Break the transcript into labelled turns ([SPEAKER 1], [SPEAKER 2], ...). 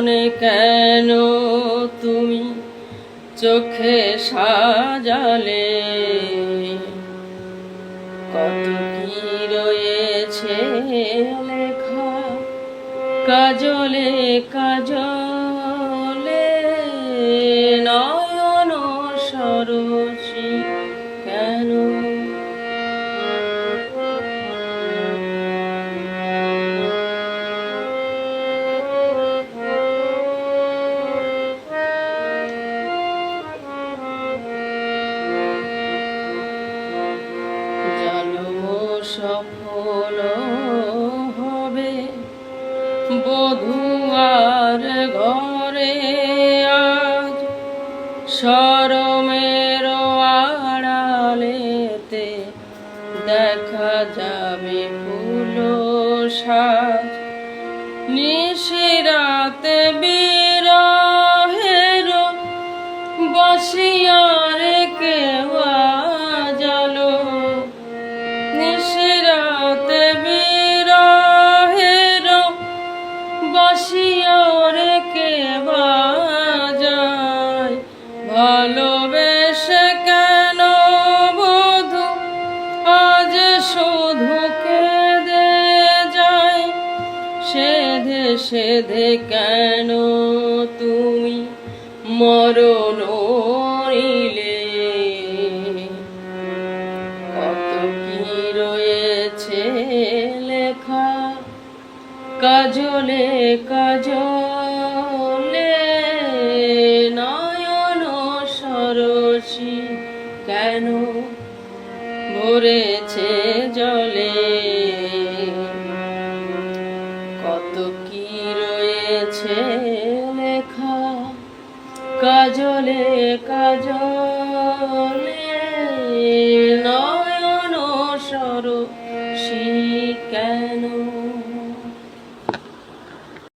[SPEAKER 1] মনে কেন তুমি চোখে সাজালে? কত কি রয়েছে লেখা? কাজলে কাজলে বধুয়ার ঘরে আজ সরমের আড়ালেতে দেখা যাবে ফুল সাজ। নিশিরাতে বিরহের বসিয়ারে কেওয়া বসিয়ারে কেবা ভালোবেসে কেন বধু? আজ শুধু কেঁদে যায়। সেধে সেধে কেন তুমি মরণ নিলে? কত কি রয়েছে লেখা? কাজলে কাজলে ভরেছে জলে। কত কি রয়েছে লেখা? কাজলে কাজলে নয়